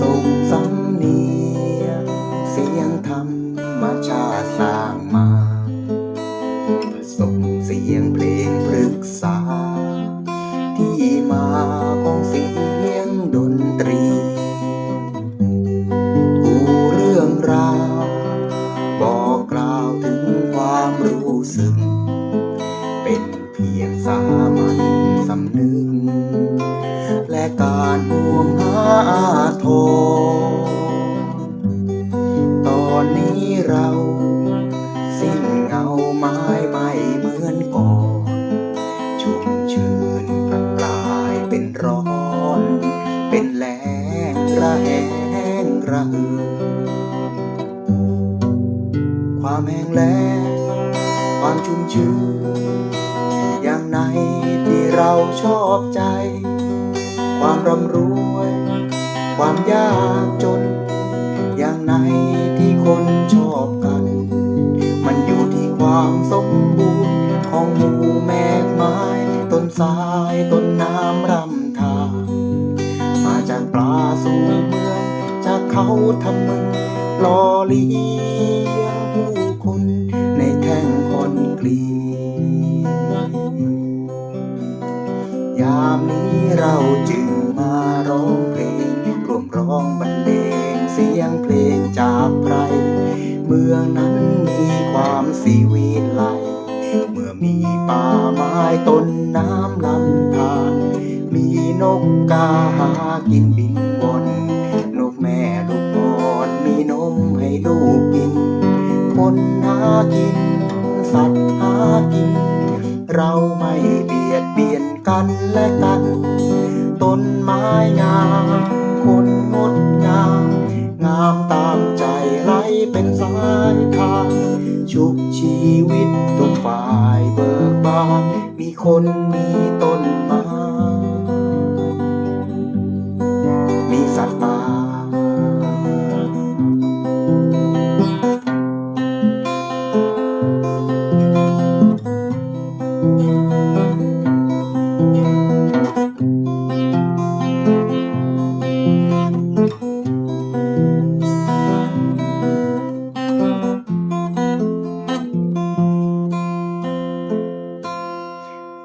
ส่งสำเนียเสียงธรรมชาติสร้างมาส่งเสียงเพลงปรึกษา ที่มาของเสียงดนตรีกูเรื่องราวบอกกล่าวถึงความรู้สึก เป็นเพียงสามา และการห่วงหาโทตอนนี้เรา สิ้นเงาไม้ไม่เหมือนก่อนชุ่มชื่นกลายเป็นร้อน เป็นแรงระแหงระเหือความแห้งแล้งความชุ่มชื่นอย่างไหนที่เราชอบใจ ความร่ำรวย ความยากจน อย่างไหนที่คนชอบกัน มันอยู่ที่ความสมบูรณ์ของหมู่แมกไม้ต้นสายต้นน้ำรำทางมาจากปลาสู่เมือง จากเขาทำมึงล่อเลียงผู้คนในแท่งคอนกรียามนี้เราจึง เพลงจากไพรเมืองนั้นมีความสีวิไลเมื่อมีป่าไม้ต้นน้ำลำธารมีนกกาหากินบินวนนกแม่ลูกอ่อนมีนมให้ลูกกิน คนหากิน สัตว์หากิน เราไม่เบียดเบียนกันและกัน ต้นไม้งาม ชุบชีวิตทุกฝ่ายเบิกบานมีคนมี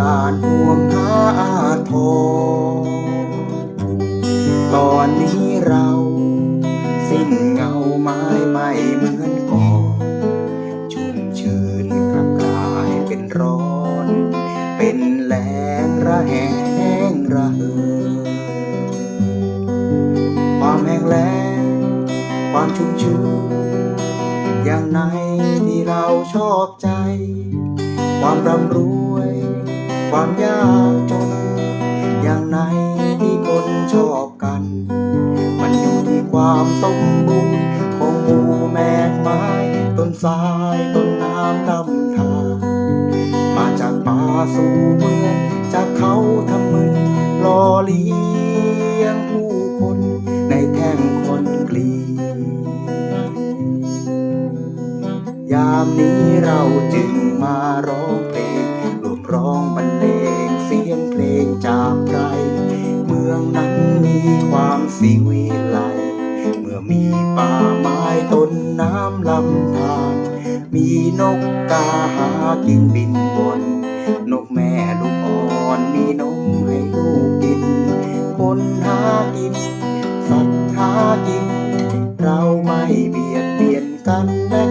การห่วงหาทองตอนนี้เรา สิ้นเงาไม้ไม่เหมือนก่อนชุ่มชื่นกลับกลายเป็นร้อน เป็นแรงระแหงระเหินความแห้งแล้งความชุ่มชื่นอย่างไหนที่เราชอบใจ ความร่ำรวย ความยากจน อย่างไหนที่คนชอบกัน มันอยู่ที่ความสมบูรณ์ของหมู่แมกไม้ต้นสายต้นน้ำลำธารมาจากป่าสู่เมืองจากเขาทำมึงหล่อเลี้ยงผู้คนในแท่งคนกรียามนี้เราจึงมาร้องเพลงรวมร้องบรร สีวิไลเมื่อมีป่าไม้ต้นน้ำลำธารมีนกกาหากินบินวนนกแม่ลูกอ่อนมีนมให้ลูกกิน คนหากิน สัตว์หากิน เราไม่เบียดเบียนกันและ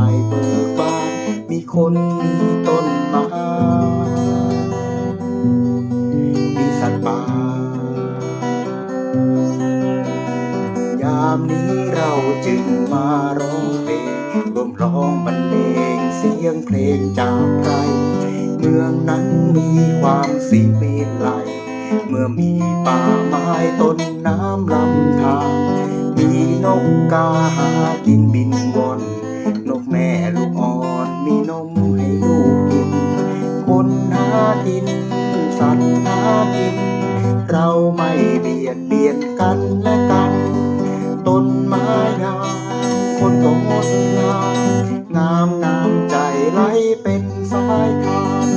ายเบิกบาน มีคนมีต้นไม้มีสัตว์ป่า ยามนี้เราจึงมาร้องเพลงร่วมร้องบรรเลงเสียงเพลงจากใครเมืองนั้นมีความสีเมลไลเมื่อมีป่าไม้ต้นน้ำลำธารมีนกกาหากินบินวน นกแม่ลูกอ่อนมีนมให้ลูกกิน คนหากิน สัตว์หากิน เราไม่เบียดเบียนกันและกัน ต้นไม้งามคนก็งดงามงามน้ำใจไหลเป็นสายทาน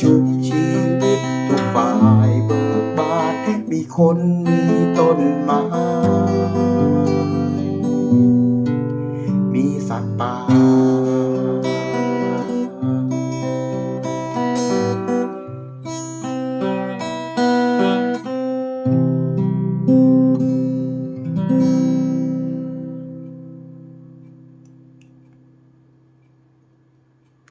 ชุบชีวิตทุกฝ่ายเบิกบานมีคนมีต้นไม้